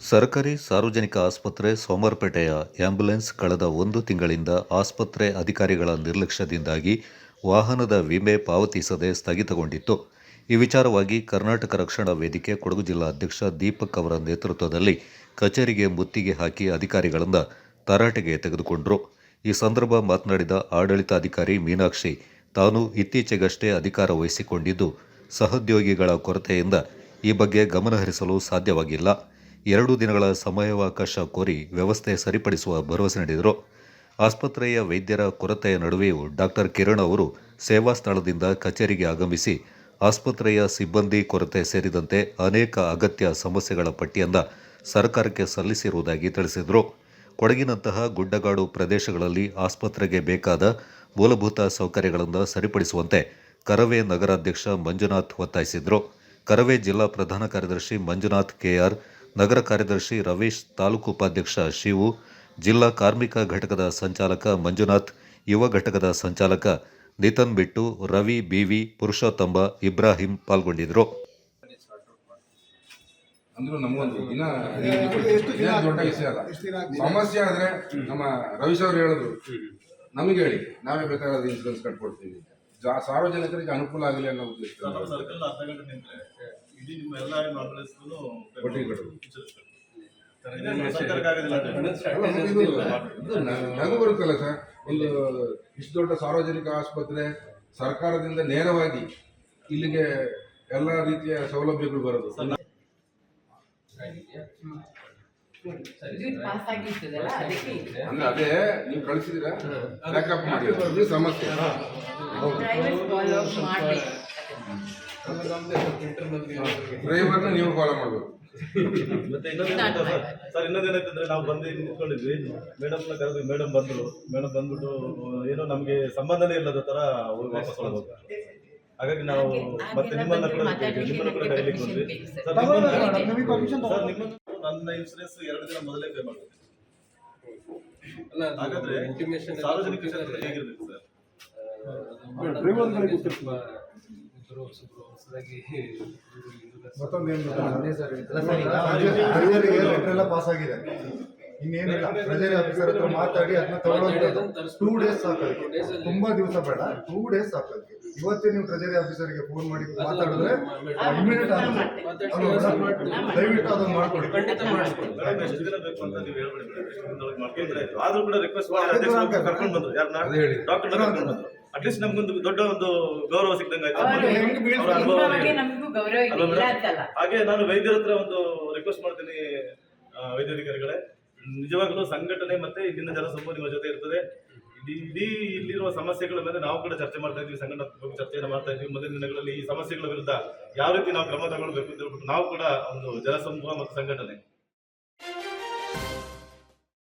ಸರ್ಕಾರಿ ಸಾರ್ವಜನಿಕ ಆಸ್ಪತ್ರೆ ಸೋಮರ್ಪೇಟೆಯ ಆಂಬ್ಯುಲೆನ್ಸ್ ಕಳೆದ ಒಂದು ತಿಂಗಳಿಂದ ಆಸ್ಪತ್ರೆ ಅಧಿಕಾರಿಗಳ ನಿರ್ಲಕ್ಷ್ಯದಿಂದಾಗಿ ವಾಹನದ ವಿಮೆ ಪಾವತಿಸದೆ ಸ್ಥಗಿತಗೊಂಡಿತ್ತು. ಈ ವಿಚಾರವಾಗಿ ಕರ್ನಾಟಕ ರಕ್ಷಣಾ ವೇದಿಕೆ ಕೊಡಗು ಜಿಲ್ಲಾ ಅಧ್ಯಕ್ಷ ದೀಪಕ್ ಅವರ ನೇತೃತ್ವದಲ್ಲಿ ಕಚೇರಿಗೆ ಮುತ್ತಿಗೆ ಹಾಕಿ ಅಧಿಕಾರಿಗಳಿಂದ ತರಾಟೆಗೆ ತೆಗೆದುಕೊಂಡರು. ಈ ಸಂದರ್ಭ ಮಾತನಾಡಿದ ಆಡಳಿತಾಧಿಕಾರಿ ಮೀನಾಕ್ಷಿ, ತಾನು ಇತ್ತೀಚೆಗಷ್ಟೇ ಅಧಿಕಾರ ವಹಿಸಿಕೊಂಡಿದ್ದು ಸಹೋದ್ಯೋಗಿಗಳ ಕೊರತೆಯಿಂದ ಈ ಬಗ್ಗೆ ಗಮನಹರಿಸಲು ಸಾಧ್ಯವಾಗಿಲ್ಲ. ಎರಡು ದಿನಗಳ ಸಮಯಾವಕಾಶ ಕೋರಿ ವ್ಯವಸ್ಥೆ ಸರಿಪಡಿಸುವ ಭರವಸೆ ನೀಡಿದರು. ಆಸ್ಪತ್ರೆಯ ವೈದ್ಯರ ಕೊರತೆಯ ನಡುವೆಯೂ ಡಾಕ್ಟರ್ ಕಿರಣ್ ಅವರು ಸೇವಾ ಸ್ಥಳದಿಂದ ಕಚೇರಿಗೆ ಆಗಮಿಸಿ ಆಸ್ಪತ್ರೆಯ ಸಿಬ್ಬಂದಿ ಕೊರತೆ ಸೇರಿದಂತೆ ಅನೇಕ ಅಗತ್ಯ ಸಮಸ್ಯೆಗಳ ಪಟ್ಟಿಯನ್ನ ಸರ್ಕಾರಕ್ಕೆ ಸಲ್ಲಿಸಿರುವುದಾಗಿ ತಿಳಿಸಿದರು. ಕೊಡಗಿನಂತಹ ಗುಡ್ಡಗಾಡು ಪ್ರದೇಶಗಳಲ್ಲಿ ಆಸ್ಪತ್ರೆಗೆ ಬೇಕಾದ ಮೂಲಭೂತ ಸೌಕರ್ಯಗಳನ್ನು ಸರಿಪಡಿಸುವಂತೆ ಕರವೇ ನಗರಾಧ್ಯಕ್ಷ ಮಂಜುನಾಥ್ ಒತ್ತಾಯಿಸಿದರು. ಕರವೇ ಜಿಲ್ಲಾ ಪ್ರಧಾನ ಕಾರ್ಯದರ್ಶಿ ಮಂಜುನಾಥ್ ಕೆಆರ್ ನಗರ ಕಾರ್ಯದರ್ಶಿ ರವೀಶ್ ತಾಲೂಕು ಉಪಾಧ್ಯಕ್ಷ ಶಿವು ಜಿಲ್ಲಾ ಕಾರ್ಮಿಕ ಘಟಕದ ಸಂಚಾಲಕ ಮಂಜುನಾಥ್ ಯುವ ಘಟಕದ ಸಂಚಾಲಕ ನಿತನ್ ಬಿಟ್ಟು ರವಿ ಬಿವಿ ಪುರುಷೋತ್ತಂಬ ಇಬ್ರಾಹಿಂ ಪಾಲ್ಗೊಂಡಿದ್ದರು. ಅಂದ್ರೂ ನಮಗೊಂದು ದಿನ ದೊಡ್ಡ ವಿಷಯ ಅಲ್ಲ. ಸಮಸ್ಯೆ ಆದರೆ ನಮ್ಮ ರವೀಶ್ ಅವರು ಹೇಳಿದ್ರು ನಮಗೆ ಹೇಳಿ ನಾವೇ ಬೇಕಾದ ಇನ್ಸೂರೆನ್ಸ್ ಕಟ್ಕೊಡ್ತೀವಿ. ಸಾರ್ವಜನಿಕರಿಗೆ ಅನುಕೂಲ ಆಗಲಿ ಅನ್ನೋ ಉದ್ದೇಶದಿಂದ. ನಾವು ಸರ್ಕಲ್ ಅರ್ಧ ಗಂಟೆ ನಿಂತ್ರೆ ಇಡೀ ನಿಮ್ಮ ಎಲ್ಲ ಆಂಬುಲೆನ್ಸ್ಗೂ ಒಟ್ಟಿಗೆ ಕಟ್ಟೋದು. ಸರ್ಕಾರಕ್ಕೆ ಆಗೋದಿಲ್ಲ ಅಂದ್ರೆ. ಅಲ್ಲ, ಮತ್ತೆ ಇದು ಇದು ನ- ನಗು ಬರುತ್ತಲ್ಲ ಸರ್ ಒಂದು ಇಷ್ಟು ದೊಡ್ಡ ಸಾರ್ವಜನಿಕ ಆಸ್ಪತ್ರೆ ಸರ್ಕಾರದಿಂದ ನೇರವಾಗಿ ಇಲ್ಲಿಗೆ ಎಲ್ಲ ರೀತಿಯ ಸೌಲಭ್ಯಗಳು ಬರೋದು. ಇದು ಪಾಸ್ ಆಗಿರ್ತದಲ್ಲ ಅದಕ್ಕೆ ಅಂದ್ರೆ ಅದೇ ನೀವು ಕಳಿಸಿದಿರ ಬ್ಯಾಕಪ್ ಮಾಡಿ ಇದು ಸಮಸ್ಯೆ. ಡ್ರೈವರ್ನ ನೀವು ಫಾಲೋ ಮಾಡಬೇಕು. ಮತ್ತೆ ಇನ್ನೊಂದು ಸರ್? ಸರ್ ಇನ್ನೊಂದು ಏನಾಯ್ತಂದ್ರೆ ನಾವು ಬಂದು ನಿಂತ್ಕೊಂಡಿದ್ವಿ. ಮೇಡಮ್ನ ಕರೆದ್ವಿ ಮೇಡಮ್ ಬಂದ್ರು. ಮೇಡಮ್ ಬಂದ್ಬಿಟ್ಟು ಏನೋ ನಮಗೆ ಸಂಬಂಧನೇ ಇಲ್ಲದ ತರ ಅವ್ರು ವಾಪಸ್ ಹೋಗ್ಬೇಕು ಹಾಗಾಗಿ ನಾವು ಮತ್ತೆ ನಿಮ್ಮನ್ನ ಕೂಡ ನಿಮ್ಮನ್ನ ಕೂಡ ಕರೀಲಿಕ್ಕೆ ಬಂದ್ವಿ. ಸರ್ ನಿಮ್ಮನ್ನ ನನ್ನ ಇನ್ಸೂರೆನ್ಸ್ ಎರಡು ದಿನ ಮೊದಲೇ ಪೇ ಮಾಡ್ತೀನಿ ಹಾಗಾದ್ರೆ ಸಾರ್ವಜನಿಕ ಕ್ಷೇತ್ರದಲ್ಲಿ ಹೇಗಿರ್ಬೇಕು ಸರ್ ಎಲ್ಲ ಪಾಸ್ ಆಗಿದೆ. ಇನ್ನೇನಿಲ್ಲ. ಟ್ರೆಜರಿ ಆಫೀಸರ್ ಹತ್ರ ಮಾತಾಡಿ ಅದನ್ನ ತಗೊಳ್ಳೋದು ಟೂ ಡೇಸ್ ಸಾಕಾಗಿ ತುಂಬಾ ದಿವಸ ಬೇಡ. ಟೂ ಡೇಸ್ ಸಾಕಾಗಿ ಇವತ್ತೇ ನೀವು ಟ್ರೆಜರಿ ಆಫೀಸರ್ಗೆ ಫೋನ್ ಮಾಡಿ ಮಾತಾಡಿದ್ರೆ ಇಮಿಡಿಯೇಟ್ ದಯವಿಟ್ಟು ಅದನ್ನ ಮಾಡ್ಕೊಡಿ. ಆದ್ರೂ ಕೂಡ ರಿಕ್ವೆಸ್ಟ್ ಮಾಡಿ. ಅಧ್ಯಕ್ಷರು ಕರ್ಕೊಂಡು ಬಂದ್ರು. ಯಾರು ಡಾಕ್ಟರ್ ಕರ್ಕೊಂಡು ಬಂದ್ರು. ಅಟ್ಲೀಸ್ಟ್ ನಮ್ಗೊಂದು ದೊಡ್ಡ ಒಂದು ಗೌರವ ಅವ್ರ ಹೆಂಗ್ ಬಗ್ಗೆ ನಾನು ವೈದ್ಯರ ಹತ್ರ ಒಂದು ರಿಕ್ವೆಸ್ಟ್ ಮಾಡ್ತೀನಿ ವೈದ್ಯಾಧಿಕಾರಿಗಳೇ. ನಿಜವಾಗ್ಲೂ ಸಂಘಟನೆ ಮತ್ತೆ ಇಲ್ಲಿನ ಜನಸಮೂಹ ನಿಮ್ಮ ಜೊತೆ ಇರ್ತದೆ. ಇಡೀ ಇಲ್ಲಿರುವ ಸಮಸ್ಯೆಗಳ ಮೇಲೆ ನಾವು ಕೂಡ ಚರ್ಚೆ ಮಾಡ್ತಾ ಇದ್ವಿ ಸಂಘಟನೆ ಚರ್ಚೆಯನ್ನು ಮಾಡ್ತಾ ಇದ್ವಿ. ಮುಂದಿನ ದಿನಗಳಲ್ಲಿ ಈ ಸಮಸ್ಯೆಗಳ ವಿರುದ್ಧ ಯಾವ ರೀತಿ ನಾವು ಕ್ರಮ ತಗೊಳ್ಬೇಕು ಅಂತ ಹೇಳ್ಬಿಟ್ಟು ನಾವು ಕೂಡ ಒಂದು ಜನಸಮೂಹ ಮತ್ತು ಸಂಘಟನೆ.